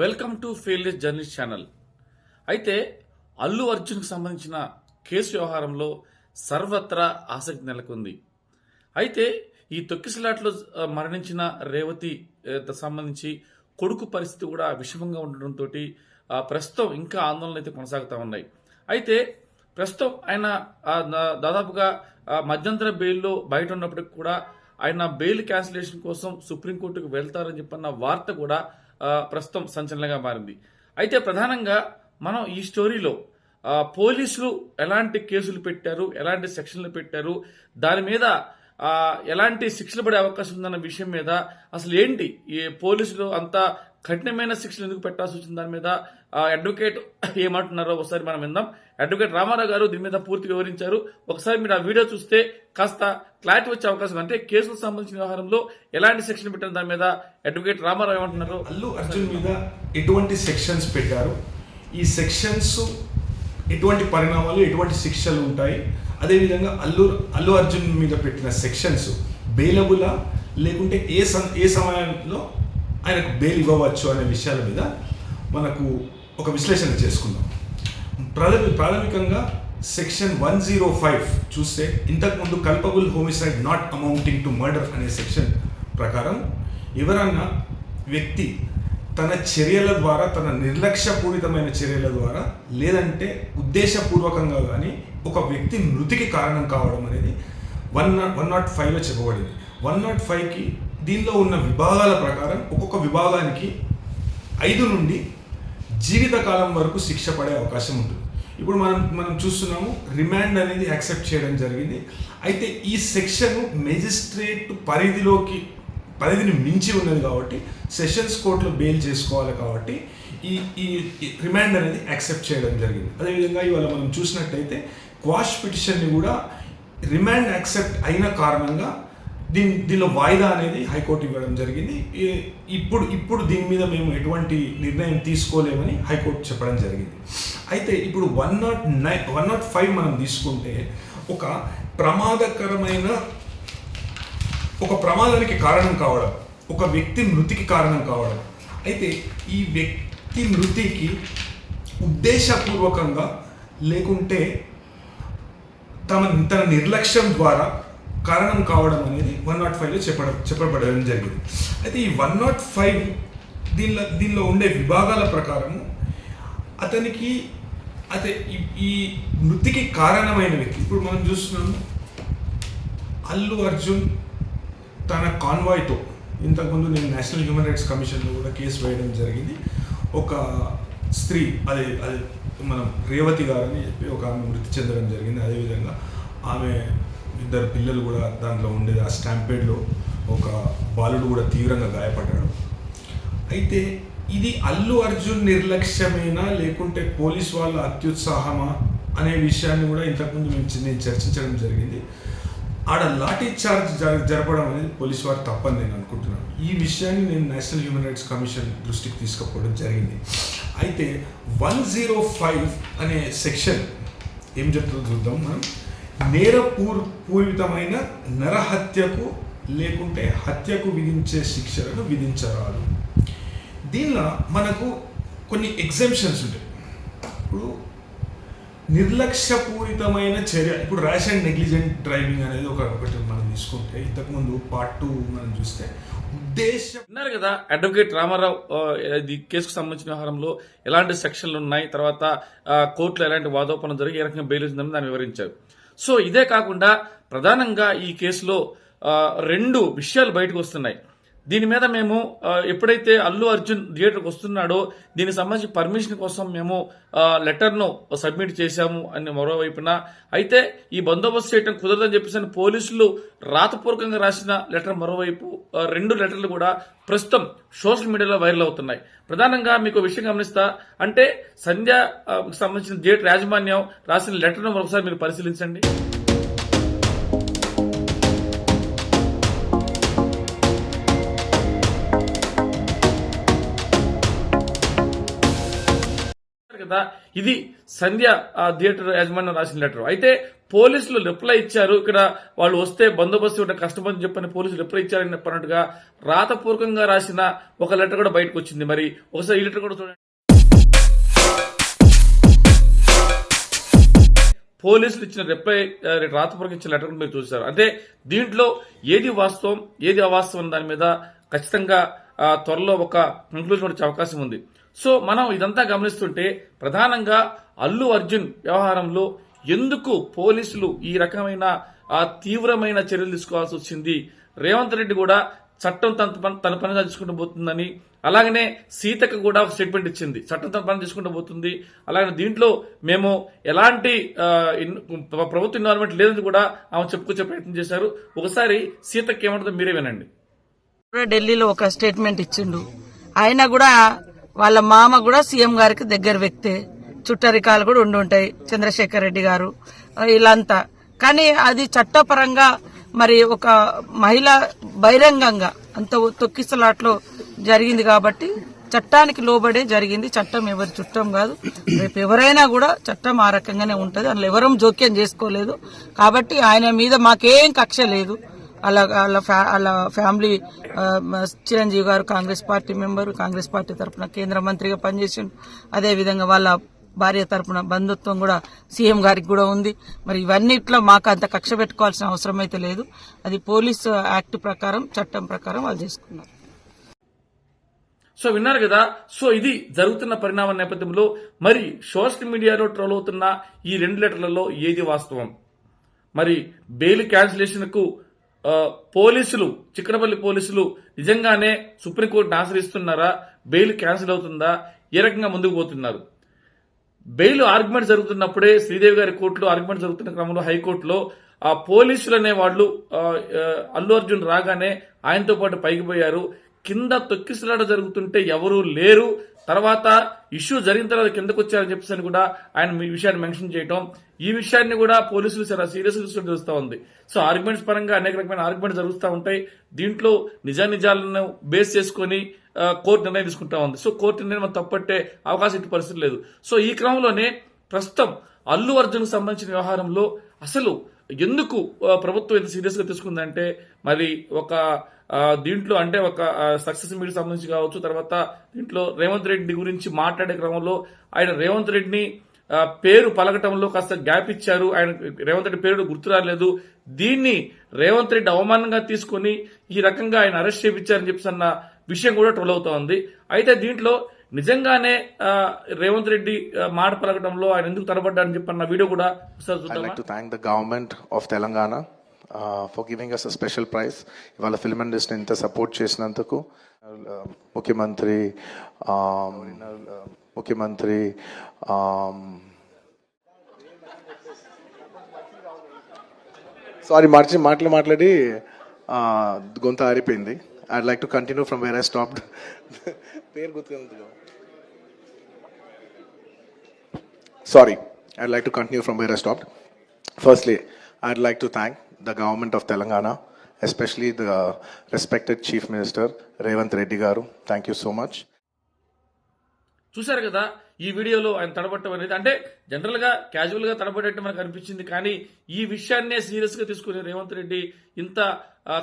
Welcome to fearless journalist channel. అయితే అల్లు అర్జున్కు సంబంధించిన case వ్యవహారంలో సర్వత్రా ఆసక్తి నెలకొంది. అయితే ఈ తొక్కిసలాట్లో మరణించిన రేవతి సంబంధించి కొడుకు పరిస్థితి కూడా విషమంగా ఉండడంతో ప్రస్తుతం ఇంకా ఆందోళనలు అయితే కొనసాగుతూ ఉన్నాయి. అయితే ప్రస్తుతం ఆయన దాదాపుగా మధ్యంతర బెయిల్లో బయట ఉన్నప్పటికి కూడా ఆయన బెయిల్ క్యాన్సిలేషన్ కోసం సుప్రీంకోర్టుకు వెళ్తారని చెప్పన్న వార్త కూడా ప్రస్తుతం సంచలనంగా మారింది. అయితే ప్రధానంగా మనం ఈ స్టోరీలో పోలీసులు ఎలాంటి కేసులు పెట్టారు ఎలాంటి సెక్షన్లు పెట్టారు దాని మీద ఎలాంటి శిక్షలు పడే అవకాశం ఉందన్న విషయం మీద అసలు ఏంటి ఈ పోలీసులు అంత కఠినమైన శిక్షలు ఎందుకు పెట్టాల్సి వచ్చింది దాని మీద? అడ్వకేట్ ఏమంటున్నారో ఒకసారి మనం విందాం. అడ్వకేట్ రామారావు గారు దీని మీద పూర్తిగా వివరించారు. ఒకసారి మీరు ఆ వీడియో చూస్తే కాస్త క్లారిటీ వచ్చే అవకాశం అంటే కేసులకు సంబంధించిన వ్యవహారంలో ఎలాంటి సెక్షన్ పెట్టిన దాని మీద అడ్వకేట్ రామారావు ఏమంటున్నారు అల్లు అర్జున్ మీద ఎటువంటి సెక్షన్స్ పెట్టారు? ఈ సెక్షన్స్ ఎటువంటి పరిణామాలు ఎటువంటి శిక్షలు ఉంటాయి. అదేవిధంగా అల్లు అల్లు అర్జున్ మీద పెట్టిన సెక్షన్స్ బెయిలబులా లేకుంటే ఏ సం ఏ సమయంలో ఆయనకు బెయిల్ ఇవ్వవచ్చు అనే విషయాల మీద మనకు ఒక విశ్లేషణ చేసుకుందాం. ప్రాథమిక ప్రాథమికంగా సెక్షన్ వన్ జీరో ఫైవ్ చూస్తే ఇంతకుముందు culpable homicide not amounting to murder అనే సెక్షన్ ప్రకారం ఎవరన్నా వ్యక్తి తన చర్యల ద్వారా తన నిర్లక్ష్యపూరితమైన చర్యల ద్వారా లేదంటే ఉద్దేశపూర్వకంగా కానీ ఒక వ్యక్తి మృతికి కారణం కావడం అనేది వన్ నాట్ వన్ నాట్ ఫైవ్లో చెప్పబడింది. వన్ నాట్ ఫైవ్కి దీనిలో ఉన్న విభాగాల ప్రకారం ఒక్కొక్క విభాగానికి ఐదు నుండి జీవితకాలం వరకు శిక్ష పడే అవకాశం ఉంటుంది. ఇప్పుడు మనం మనం చూస్తున్నాము రిమాండ్ అనేది యాక్సెప్ట్ చేయడం జరిగింది. అయితే ఈ సెక్షన్ మెజిస్ట్రేట్ పరిధిలోకి పరిధిని మించి ఉన్నది కాబట్టి సెషన్స్ కోర్టులో బెయిల్ చేసుకోవాలి కాబట్టి ఈ ఈ రిమాండ్ అనేది యాక్సెప్ట్ చేయడం జరిగింది. అదేవిధంగా ఇవాళ మనం చూసినట్టయితే క్వాష్ పిటిషన్ని కూడా రిమాండ్ యాక్సెప్ట్ అయిన కారణంగా దీని దీనిలో వాయిదా అనేది హైకోర్టు ఇవ్వడం జరిగింది. ఇప్పుడు ఇప్పుడు దీని మీద మేము ఎటువంటి నిర్ణయం తీసుకోలేమని హైకోర్టు చెప్పడం జరిగింది. అయితే ఇప్పుడు one nought nine one nought five మనం తీసుకుంటే ఒక ప్రమాదకరమైన ఒక ప్రమాదానికి కారణం కావడం ఒక వ్యక్తి మృతికి కారణం కావడం. అయితే ఈ వ్యక్తి మృతికి ఉద్దేశపూర్వకంగా లేకుంటే తమ తన నిర్లక్ష్యం ద్వారా కారణం కావడం అనేది వన్ నాట్ ఫైవ్లో చెప్పడం చెప్పబడడం జరిగింది. అయితే ఈ వన్ నాట్ ఫైవ్ దీనిలో దీనిలో ఉండే విభాగాల ప్రకారము అతనికి అదే ఈ- ఈ మృతికి కారణమైన వ్యక్తి ఇప్పుడు మనం చూస్తున్నాము అల్లు అర్జున్ తన కాన్వాయ్తో ఇంతకుముందు నేను నేషనల్ హ్యూమన్ రైట్స్ కమిషన్లో కూడా కేసు వేయడం జరిగింది. ఒక స్త్రీ అదే అదే మనం రేవతి గారు అని చెప్పి ఒక ఆమె మృతి చెందడం జరిగింది. అదేవిధంగా ఆమె ఇద్దరు పిల్లలు కూడా దాంట్లో ఉండేది. ఆ స్టాంపేడ్లో ఒక బాలుడు కూడా తీవ్రంగా గాయపడ్డాడు. అయితే ఇది అల్లు అర్జున్ నిర్లక్ష్యమేనా లేకుంటే పోలీస్ వాళ్ళ అత్యుత్సాహమా అనే విషయాన్ని కూడా ఇంతకుముందు మేము నేను చర్చించడం జరిగింది. ఆడ లాఠీ చార్జ్ జరపడం అనేది పోలీస్ వారు తప్పని నేను అనుకుంటున్నాను. ఈ విషయాన్ని నేను నేషనల్ హ్యూమన్ రైట్స్ కమిషన్ దృష్టికి తీసుకుపోవడం జరిగింది. అయితే వన్ జీరో ఫైవ్ అనే సెక్షన్ ఏం చెప్తుందో చూద్దాం మనం. నేరపూర్ పూరితమైన నరహత్యకు లేకుంటే హత్యకు విధించే శిక్షలను విధించరాదు. దీనిలో మనకు కొన్ని ఎగ్జామ్షన్స్ ఉంటాయి. ఇప్పుడు నిర్లక్ష్యపూరితమైన చర్య. ఇప్పుడు ర్యాష్ అండ్ నెగ్లిజెంట్ డ్రైవింగ్ అనేది ఒక ఒకటి మనం తీసుకుంటే ఇంతకుముందు పార్ట్ టూ మనం చూస్తే ఉద్దేశం ఉన్నారు కదా అడ్వకేట్ రామారావు ఇది కేసుకు సంబంధించిన వ్యవహారంలో ఎలాంటి సెక్షన్లు ఉన్నాయి తర్వాత కోర్టులో ఎలాంటి వాదోపనం జరిగి ఏ రకంగా బెయిల్ వచ్చిందని దాన్ని వివరించారు. సో ఇదే కాకుండా ప్రధానంగా ఈ కేసులో రెండు విషయాలు బయటకు వస్తున్నాయి. దీని మీద మేము ఎప్పుడైతే అల్లు అర్జున్ థియేటర్కి వస్తున్నాడో దీనికి సంబంధించి పర్మిషన్ కోసం మేము లెటర్ను సబ్మిట్ చేశాము అని మరోవైపున. అయితే ఈ బందోబస్తు చేయడం కుదరదని చెప్పేసి పోలీసులు రాతపూర్వకంగా రాసిన లెటర్ మరోవైపు రెండు లెటర్లు కూడా ప్రస్తుతం సోషల్ మీడియాలో వైరల్ అవుతున్నాయి. ప్రధానంగా మీకు విషయం గమనిస్తా అంటే సంధ్యకు సంబంధించిన థియేటర్ యాజమాన్యం రాసిన లెటర్ను మరొకసారి మీరు పరిశీలించండి. కదా? ఇది సంధ్య థియేటర్ యాజమాన్యం రాసిన లెటర్. అయితే పోలీసులు రిప్లై ఇచ్చారు. ఇక్కడ వాళ్ళు వస్తే బందోబస్తు ఉంటే కష్టమని చెప్పని పోలీసులు రిప్లై ఇచ్చారని చెప్పినట్టుగా రాతపూర్వకంగా రాసిన ఒక లెటర్ కూడా బయటకు వచ్చింది. మరి ఒకసారి ఈ లెటర్ కూడా చూడండి. పోలీసులు ఇచ్చిన రిప్లై రాతపూర్వకం ఇచ్చిన లెటర్ కూడా మీరు చూశారు. అంటే దీంట్లో ఏది వాస్తవం ఏది అవాస్తవం దాని మీద ఖచ్చితంగా త్వరలో ఒక కంక్లూజన్ వచ్చే అవకాశం ఉంది. సో మనం ఇదంతా గమనిస్తుంటే ప్రధానంగా అల్లు అర్జున్ వ్యవహారంలో ఎందుకు పోలీసులు ఈ రకమైన తీవ్రమైన చర్యలు తీసుకోవాల్సి వచ్చింది? రేవంత్ రెడ్డి కూడా చట్టం తన తన పని తీసుకుంటూ పోతుందని అలాగనే సీతకు కూడా ఒక స్టేట్మెంట్ ఇచ్చింది. చట్టం తన పని తీసుకుంటూ పోతుంది. అలాగే దీంట్లో మేము ఎలాంటి ప్రభుత్వ ఇన్వాల్వ్మెంట్ లేదని కూడా ఆమె చెప్పుకొచ్చే ప్రయత్నం చేశారు. ఒకసారి సీతకి ఏమంటుందో మీరే వినండి. కూడా ఢిల్లీలో ఒక స్టేట్మెంట్ ఇచ్చిండు. ఆయన కూడా వాళ్ళ మామ కూడా సీఎం గారికి దగ్గర వ్యక్తే. చుట్టరికాలు కూడా ఉండి ఉంటాయి చంద్రశేఖర్ రెడ్డి గారు ఇలాంతా కానీ అది చట్టపరంగా మరి ఒక మహిళ బహిరంగంగా అంత తొక్కిసలాట్లో జరిగింది కాబట్టి చట్టానికి లోబడే జరిగింది. చట్టం ఎవరి చుట్టం కాదు. రేపు ఎవరైనా కూడా చట్టం ఆ రకంగానే ఉంటుంది. అందులో ఎవరూ జోక్యం చేసుకోలేదు. కాబట్టి ఆయన మీద మాకేం కక్ష లేదు. అలా వాళ్ళ ఫ్యా వాళ్ళ family Chiranjeevi garu Congress party member Congress party తరఫున కేంద్ర మంత్రిగా పనిచేసిండు. అదేవిధంగా వాళ్ళ భార్య తరపున బంధుత్వం కూడా సీఎం గారికి కూడా ఉంది. మరి ఇవన్నిట్లో మాకు అంత కక్ష పెట్టుకోవాల్సిన అవసరం అయితే లేదు. అది పోలీసు యాక్ట్ ప్రకారం చట్టం ప్రకారం వాళ్ళు చేసుకున్నారు. సో విన్నారు కదా సో ఇది జరుగుతున్న పరిణామ నేపథ్యంలో మరి సోషల్ మీడియాలో ట్రోల్ అవుతున్న ఈ రెండు లెటర్లలో ఏది వాస్తవం? మరి బెయిల్ క్యాన్సిలేషన్కు పోలీసులు చిక్కడపల్లి పోలీసులు నిజంగానే సుప్రీంకోర్టును ఆశ్రయిస్తున్నారా? బెయిల్ క్యాన్సిల్ అవుతుందా? ఏ రకంగా ముందుకు పోతున్నారు? బెయిల్ ఆర్గ్యుమెంట్ జరుగుతున్నప్పుడే శ్రీదేవి గారి కోర్టులో ఆర్గ్యుమెంట్ జరుగుతున్న క్రమంలో హైకోర్టులో ఆ పోలీసులు అనే వాళ్ళు అల్లు అర్జున్ రాగానే ఆయనతో పాటు పైకి పోయారు. కింద తొక్కిసలాట జరుగుతుంటే ఎవరూ లేరు. తర్వాత ఇష్యూ జరిగిన తర్వాత కిందకు వచ్చారని చెప్పేసి అని కూడా ఆయన మీ విషయాన్ని మెన్షన్ చేయటం ఈ విషయాన్ని కూడా పోలీసులు చాలా సీరియస్ తీసుకుని తెలుస్తూ ఉంది. సో ఆర్గ్యుమెంట్స్ పరంగా అనేక రకమైన ఆర్గ్యుమెంట్స్ జరుగుతూ ఉంటాయి. దీంట్లో నిజానిజాలను బేస్ చేసుకొని కోర్టు నిర్ణయం తీసుకుంటా ఉంది. సో కోర్టు నిర్ణయం మనం తప్పట్టే అవకాశం ఇటు పరిస్థితి లేదు. సో ఈ క్రమంలోనే ప్రస్తుతం అల్లు అర్జున్ సంబంధించిన వ్యవహారంలో అసలు ఎందుకు ప్రభుత్వం ఇంత సీరియస్గా తీసుకుందంటే మరి ఒక దీంట్లో అంటే ఒక సక్సెస్ మీట్ సంబంధించి కావచ్చు తర్వాత దీంట్లో రేవంత్ రెడ్డి గురించి మాట్లాడే క్రమంలో ఆయన రేవంత్ రెడ్డిని పేరు పలకటంలో కాస్త గ్యాప్ ఇచ్చారు. ఆయన రేవంత్ రెడ్డి పేరు గుర్తు రాలేదు. దీన్ని రేవంత్ రెడ్డి అవమానంగా తీసుకొని ఈ రకంగా ఆయన అరెస్ట్ చేయించారని చెప్పి అన్న విషయం కూడా ట్రోల్ అవుతా ఉంది. అయితే దీంట్లో నిజంగానే ఆ, రేవంత్ రెడ్డి మాట పలకటంలో ఆయన ఎందుకు తడబడ్డారని చెప్పి అన్న వీడియో కూడా ఒకసారి the government of Telangana uh, for giving us a special prize. ఇవాళ ఫిల్మ్ ఇండస్ట్రీ ఇంత సపోర్ట్ చేసినందుకు. ముఖ్యమంత్రి um, uh, ముఖ్యమంత్రి సారీ మార్చి మాటలు మాట్లాడి గొంత ఆరిపోయింది. I'd like to continue from where I stop పేరు గుర్తు sorry I'd like to continue from where I stop firstly I'd like to thank the government of Telangana especially the respected chief minister Revanth Reddy garu thank you so much చూశారు కదా ఈ వీడియోలో ఆయన తడబట్టం అనేది. అంటే జనరల్గా క్యాజువల్గా తడబడేట్టు మనకు అనిపించింది. కానీ ఈ విషయాన్నే సీరియస్గా తీసుకునే రేవంత్ రెడ్డి ఇంత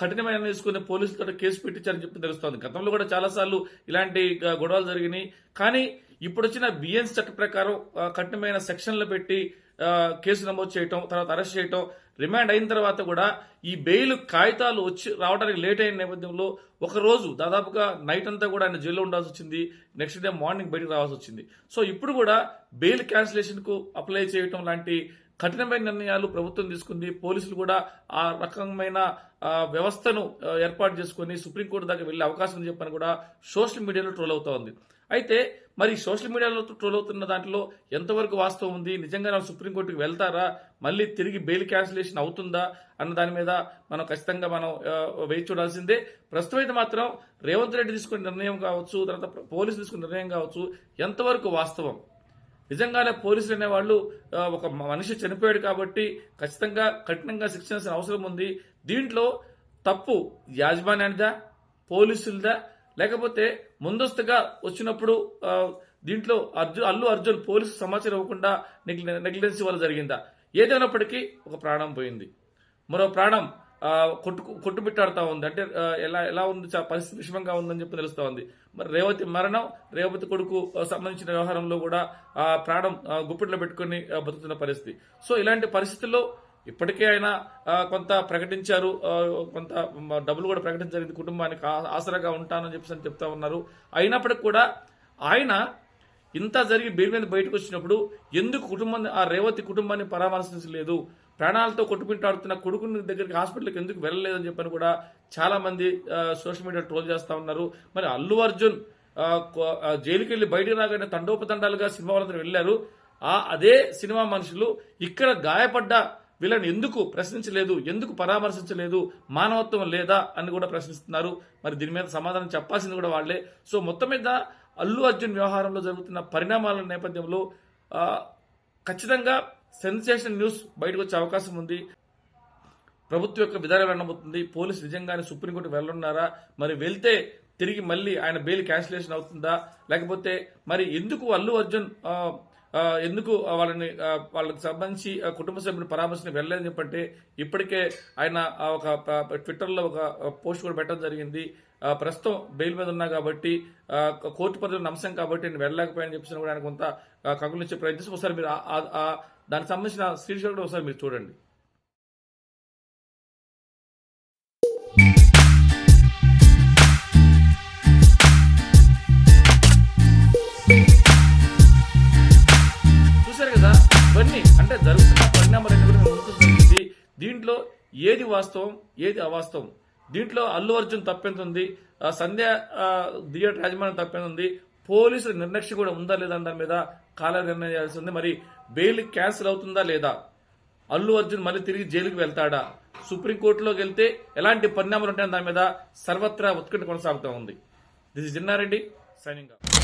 కఠినమైన తీసుకునే పోలీసులతో కేసు పెట్టించారని చెప్పి తెలుస్తోంది. గతంలో కూడా చాలాసార్లు ఇలాంటి గొడవలు జరిగినాయి. కానీ ఇప్పుడు వచ్చిన బిఎన్స్ చట్ట ప్రకారం కఠినమైన సెక్షన్లు పెట్టి కేసు నమోదు చేయటం తర్వాత అరెస్ట్ చేయటం రిమాండ్ అయిన తర్వాత కూడా ఈ బెయిల్ కాగితాలు వచ్చి రావడానికి లేట్ అయిన నేపథ్యంలో ఒకరోజు దాదాపుగా నైట్ అంతా కూడా ఆయన జైల్లో ఉండాల్సి వచ్చింది. నెక్స్ట్ డే మార్నింగ్ బయటకు రావాల్సి వచ్చింది. సో ఇప్పుడు కూడా బెయిల్ క్యాన్సిలేషన్కు అప్లై చేయటం లాంటి కఠినమైన నిర్ణయాలు ప్రభుత్వం తీసుకుంది. పోలీసులు కూడా ఆ రకమైన వ్యవస్థను ఏర్పాటు చేసుకుని సుప్రీంకోర్టు దాకా వెళ్ళే అవకాశం చెప్పని కూడా సోషల్ మీడియాలో ట్రోల్ అవుతా ఉంది. అయితే మరి సోషల్ మీడియాలో ట్రోల్ అవుతున్న దాంట్లో ఎంతవరకు వాస్తవం ఉంది? నిజంగా వాళ్ళు సుప్రీంకోర్టుకి వెళ్తారా? మళ్ళీ తిరిగి బెయిల్ క్యాన్సిలేషన్ అవుతుందా? అన్న దాని మీద మనం ఖచ్చితంగా మనం వేచి చూడాల్సిందే. ప్రస్తుతం అయితే మాత్రం రేవంత్ రెడ్డి తీసుకున్న నిర్ణయం కావచ్చు తర్వాత పోలీసులు తీసుకున్న నిర్ణయం కావచ్చు ఎంతవరకు వాస్తవం? నిజంగానే పోలీసులు అనేవాళ్ళు ఒక మనిషి చనిపోయాడు కాబట్టి ఖచ్చితంగా కఠినంగా శిక్షించాల్సిన అవసరం ఉంది. దీంట్లో తప్పు యాజమాన్యానిదా? పోలీసులదా? లేకపోతే ముందస్తుగా వచ్చినప్పుడు దీంట్లో అర్జున్ అల్లు అర్జున్ పోలీసు సమాచారం ఇవ్వకుండా నెగ్లిజెన్సీ వల్ల జరిగిందా? ఏదైనప్పటికీ ఒక ప్రాణం పోయింది. మరో ప్రాణం కొట్టు కొట్టుబిట్టాడుతూ ఉంది. అంటే ఎలా ఎలా ఉంది చా- పరిస్థితి విషమంగా ఉందని చెప్పి తెలుస్తూ ఉంది. మరి రేవతి మరణం రేవతి కొడుకు సంబంధించిన వ్యవహారంలో కూడా ఆ ప్రాణం గుప్పిట్లో పెట్టుకుని బతుకుతున్న పరిస్థితి. సో ఇలాంటి పరిస్థితుల్లో ఇప్పటికే ఆయన కొంత ప్రకటించారు కొంత డబ్బులు కూడా ప్రకటించడం కుటుంబానికి ఆసరాగా ఉంటానని చెప్పేసి అని చెప్తా ఉన్నారు. అయినప్పటికి కూడా ఆయన ఇంత జరిగి బెయిల్ మీద బయటకు వచ్చినప్పుడు ఎందుకు కుటుంబం ఆ రేవతి కుటుంబాన్ని పరామర్శించలేదు? ప్రాణాలతో కొట్టుకుంటాడుతున్న కొడుకుని దగ్గరికి హాస్పిటల్కి ఎందుకు వెళ్ళలేదని చెప్పని కూడా చాలామంది సోషల్ మీడియా ట్రోల్ చేస్తూ ఉన్నారు. మరి అల్లు అర్జున్ జైలుకి వెళ్ళి బయటికి రాగానే తండోపతండాలుగా సినిమా వాళ్ళందరూ వెళ్ళారు. ఆ అదే సినిమా మనుషులు ఇక్కడ గాయపడ్డ వీళ్ళని ఎందుకు ప్రశ్నించలేదు ఎందుకు పరామర్శించలేదు మానవత్వం లేదా అని కూడా ప్రశ్నిస్తున్నారు. మరి దీని మీద సమాధానం చెప్పాల్సింది కూడా వాళ్ళే. సో మొత్తం మీద అల్లు అర్జున్ వ్యవహారంలో జరుగుతున్న పరిణామాల నేపథ్యంలో ఖచ్చితంగా సెన్సేషన్ న్యూస్ బయటకు వచ్చే అవకాశం ఉంది. ప్రభుత్వం యొక్క విధానం వెళ్ళబోతుంది పోలీసు నిజంగానే సుప్రీంకోర్టు వెళ్ళనున్నారా? మరి వెళ్తే తిరిగి మళ్ళీ ఆయన బెయిల్ క్యాన్సిలేషన్ అవుతుందా? లేకపోతే మరి ఎందుకు అల్లు అర్జున్ ఎందుకు వాళ్ళని వాళ్ళకి సంబంధించి ఆ, కుటుంబ సభ్యుని పరామర్శని వెళ్ళలేదని చెప్పంటే ఇప్పటికే ఆయన ఒక ట్విట్టర్లో ఒక పోస్ట్ కూడా పెట్టడం జరిగింది. ప్రస్తుతం బెయిల్ మీద ఉన్నా కాబట్టి కోర్టు పరిధిలో అంశం కాబట్టి నేను వెళ్ళలేకపోయాను చెప్పేసి కూడా ఆయన కొంత కగులించే ప్రయత్నిస్తే ఒకసారి మీరు దానికి సంబంధించిన స్క్రీన్ కూడా ఒకసారి మీరు చూడండి. అంటే జరుగుతున్న పరిణామాలన్నీ కూడా మేము జరిగింది దీంట్లో ఏది వాస్తవం ఏది అవాస్తవం? దీంట్లో అల్లు అర్జున్ తప్పెంత ఉంది ఆ సంధ్య థియేటర్ యాజమాన్యం తప్పెంత ఉంది పోలీసుల నిర్లక్ష్యం కూడా ఉందా లేదా దాని మీద కాల నిర్ణయం చేయాల్సి ఉంది. మరి బెయిల్ క్యాన్సిల్ అవుతుందా లేదా? అల్లు అర్జున్ మళ్ళీ తిరిగి జైలుకి వెళ్తాడా? సుప్రీంకోర్టులోకి వెళ్తే ఎలాంటి పరిణామాలు ఉంటాయని దాని మీద సర్వత్రా ఉత్కంఠ కొనసాగుతూ ఉంది. This is Jinnareddy signing off